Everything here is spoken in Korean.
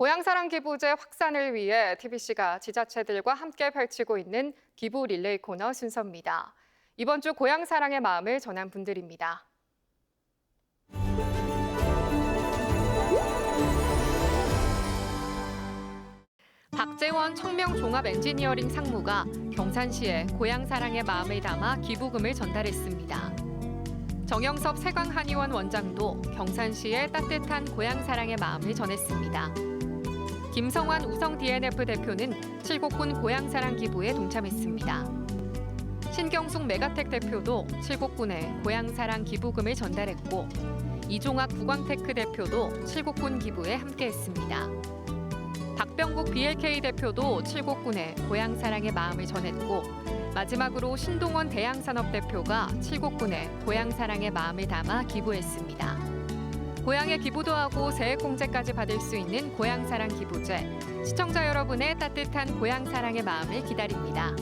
고향사랑 기부제 확산을 위해 TBC가 지자체들과 함께 펼치고 있는 기부 릴레이 코너 순서입니다. 이번 주 고향사랑의 마음을 전한 분들입니다. 박재원 청명 종합 엔지니어링 상무가 경산시에 고향사랑의 마음을 담아 기부금을 전달했습니다. 정영섭 세광한의원 원장도 경산시에 따뜻한 고향 사랑의 마음을 전했습니다. 김성환 우성 DNF 대표는 칠곡군 고향사랑 기부에 동참했습니다. 신경숙 메가텍 대표도 칠곡군에 고향사랑 기부금을 전달했고 이종학 국왕테크 대표도 칠곡군 기부에 함께했습니다. 박병국 BLK 대표도 칠곡군에 고향사랑의 마음을 전했고 마지막으로 신동원 대양산업 대표가 칠곡군에 고향사랑의 마음을 담아 기부했습니다. 고향에 기부도 하고 세액공제까지 받을 수 있는 고향사랑 기부제. 시청자 여러분의 따뜻한 고향사랑의 마음을 기다립니다.